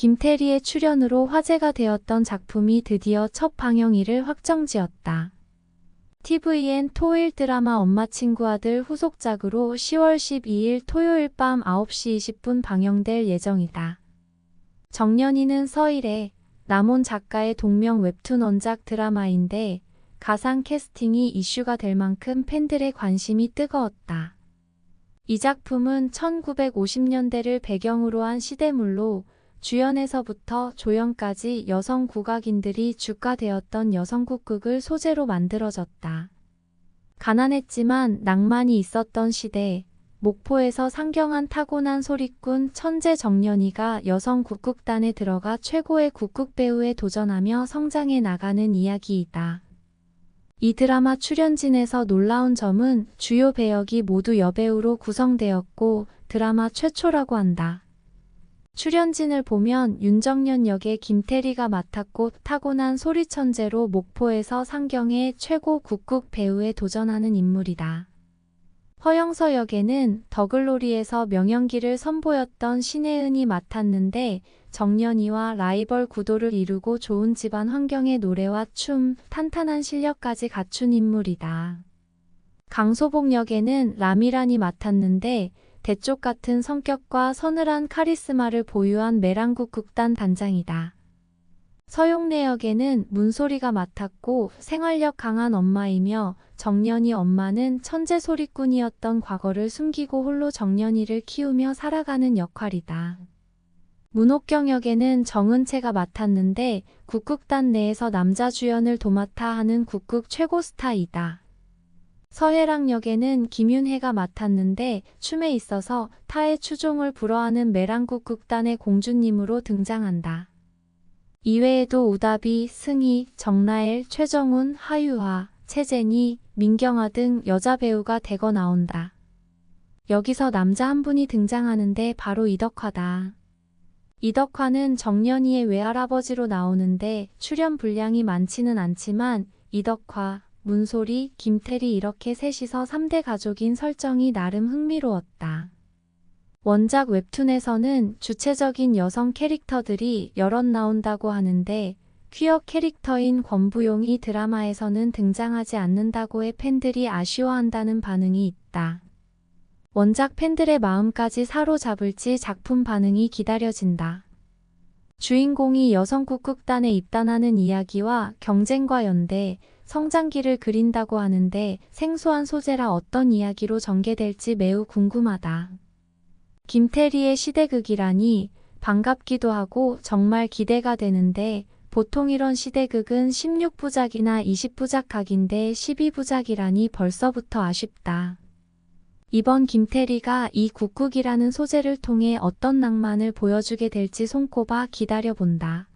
김태리의 출연으로 화제가 되었던 작품이 드디어 첫 방영일을 확정지었다. TVN 토일 드라마 엄마 친구 아들 후속작으로 10월 12일 토요일 밤 9시 20분 방영될 예정이다. 정연이는 서일의 남온 작가의 동명 웹툰 원작 드라마인데 가상 캐스팅이 이슈가 될 만큼 팬들의 관심이 뜨거웠다. 이 작품은 1950년대를 배경으로 한 시대물로 주연에서부터 조연까지 여성 국악인들이 주가되었던 여성국극을 소재로 만들어졌다. 가난했지만 낭만이 있었던 시대, 목포에서 상경한 타고난 소리꾼 천재 정연이가 여성 국극단에 들어가 최고의 국극 배우에 도전하며 성장해 나가는 이야기이다. 이 드라마 출연진에서 놀라운 점은 주요 배역이 모두 여배우로 구성되었고 드라마 최초라고 한다. 출연진을 보면 윤정년 역의 김태리가 맡았고 타고난 소리 천재로 목포에서 상경의 최고 국극 배우에 도전하는 인물이다. 허영서 역에는 더글로리에서 명연기를 선보였던 신혜은이 맡았는데 정연이와 라이벌 구도를 이루고 좋은 집안 환경의 노래와 춤, 탄탄한 실력까지 갖춘 인물이다. 강소복 역에는 라미란이 맡았는데 대쪽 같은 성격과 서늘한 카리스마를 보유한 메랑국 극단 단장이다. 서용래 역에는 문소리가 맡았고 생활력 강한 엄마이며 정연이 엄마는 천재 소리꾼이었던 과거를 숨기고 홀로 정연이를 키우며 살아가는 역할이다. 문옥경 역에는 정은채가 맡았는데 국극단 내에서 남자 주연을 도맡아 하는 국극 최고 스타이다. 서해랑 역에는 김윤혜가 맡았는데 춤에 있어서 타의 추종을 불허하는 메랑국 극단의 공주님으로 등장한다. 이외에도 우다비, 승희, 정나엘, 최정훈, 하유화, 최재니, 민경아 등 여자 배우가 대거 나온다. 여기서 남자 한 분이 등장하는데 바로 이덕화다. 이덕화는 정연이의 외할아버지로 나오는데 출연 분량이 많지는 않지만 이덕화, 문소리, 김태리 이렇게 셋이서 3대 가족인 설정이 나름 흥미로웠다. 원작 웹툰에서는 주체적인 여성 캐릭터들이 여럿 나온다고 하는데 퀴어 캐릭터인 권부용이 드라마에서는 등장하지 않는다고 해 팬들이 아쉬워한다는 반응이 있다. 원작 팬들의 마음까지 사로잡을지 작품 반응이 기다려진다. 주인공이 여성 국극단에 입단하는 이야기와 경쟁과 연대, 성장기를 그린다고 하는데 생소한 소재라 어떤 이야기로 전개될지 매우 궁금하다. 김태리의 시대극이라니 반갑기도 하고 정말 기대가 되는데 보통 이런 시대극은 16부작이나 20부작 각인데 12부작이라니 벌써부터 아쉽다. 이번 김태리가 이 국국이라는 소재를 통해 어떤 낭만을 보여주게 될지 손꼽아 기다려본다.